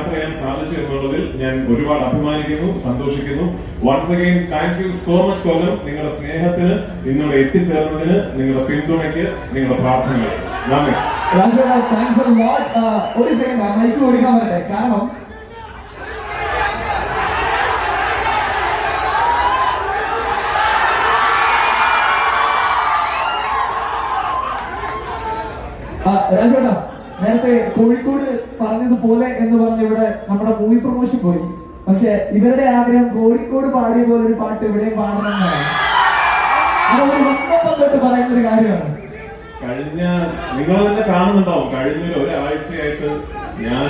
യാത്ര ചെയ്യാൻ സാധിച്ചു എന്നുള്ളതിൽ ഞാൻ ഒരുപാട് അഭിമാനിക്കുന്നു സന്തോഷിക്കുന്നു. Once again thank you so much Kollam നിങ്ങളുടെ സ്നേഹത്തിന് ഇന്നിവിടെ എത്തിച്ചേർന്നതിന് നിങ്ങളുടെ പിന്തുണയ്ക്ക് നിങ്ങളുടെ പ്രാർത്ഥനകൾ നന്ദി. ഒരു സെക്കൻഡ് മൈക്ക് കാരണം രാജേട്ടാ നേരത്തെ കോഴിക്കോട് പറഞ്ഞതുപോലെ എന്ന് പറഞ്ഞ് ഇവിടെ നമ്മുടെ മൂവി പ്രൊമോഷൻ പോയി. പക്ഷെ ഇവരുടെ ആഗ്രഹം കോഴിക്കോട് പാടിയ പോലെ ഒരു പാട്ട് ഇവിടെയും പാടണം എന്നാണ് അത് ഒരു പറയുന്ന ഒരു കാര്യമാണ്. കഴിഞ്ഞ നിങ്ങൾ തന്നെ കാണുന്നുണ്ടാവും. കഴിഞ്ഞ ഒരു ഒരാഴ്ചയായിട്ട് ഞാൻ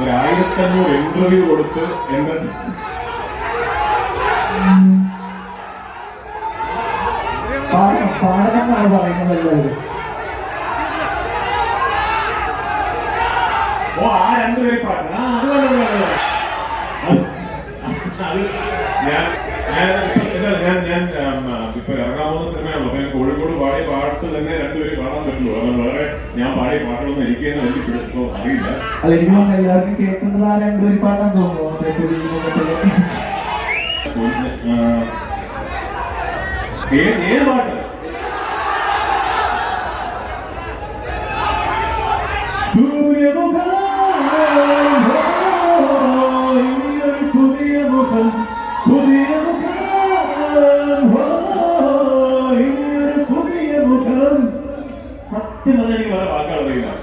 ഒരു ആയിരത്തഞ്ഞൂറ് ഇന്റർവ്യൂ കൊടുത്ത് എന്റെ പാടണം പാടണം എന്നാണ് പറയുന്നത് എല്ലാവരും. ഓ ആ രണ്ടുപേരും പാട്ട് ആ അത് നല്ലത് നല്ലത്. അത് അത് ഞാൻ ഞാൻ ഞാൻ ഞാൻ ഉം, ഇപ്പൊ ഇറങ്ങാൻ പോകുന്ന സിനിമയാണ്. അപ്പൊ ഞാൻ കോഴിക്കോട് പാടിയ പാട്ട് തന്നെ രണ്ടുപേരും പാടാൻ പറ്റുള്ളൂ. കാരണം വേറെ ഞാൻ പാടിയ പാട്ടുകളൊന്നും എനിക്ക് തന്നെ എനിക്ക് പിടിച്ചോ അറിയില്ല. അല്ല എനിക്ക് എല്ലാവർക്കും ആ രണ്ടുപേരും പാടാൻ തോന്നുന്നു. ഏത് പാട്ട്? സൂര്യമുഖം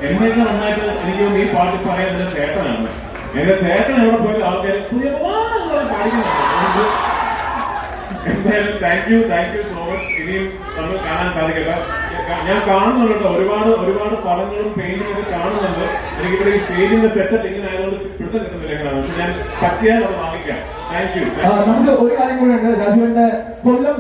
എന്നൊക്കെ നന്നായിട്ട് എനിക്ക് ഈ പാട്ട് പറയാൻ എന്റെ ചേട്ടനാണ് എന്റെ ചേട്ടൻ എവിടെ പോയാലും ആൾക്കാർ പുതിയ പാടിക്കുന്നുണ്ട് എന്തായാലും thank you thank you so much ഇനിയും നമ്മൾ കാണാൻ സാധിക്കട്ടെ. ഞാൻ കാണുന്നുണ്ട് കേട്ടോ. ഒരുപാട് ഒരുപാട് പടങ്ങളും പെയിന്റും ഒക്കെ കാണുന്നുണ്ട്. എനിക്കിവിടെ ഈ സ്റ്റേജിന്റെ സെറ്റപ്പ് ഇങ്ങനെ ആയതുകൊണ്ട് പിടുത്തം കിട്ടുന്നില്ല എങ്ങനെയാണ് പക്ഷെ ഞാൻ പറ്റിയാൽ അത് വാങ്ങിക്കാം. താങ്ക് യു നമുക്ക് ഒരു കാര്യം കൂടെ ഉണ്ട്. രാജുവിന്റെ കൊല്ലം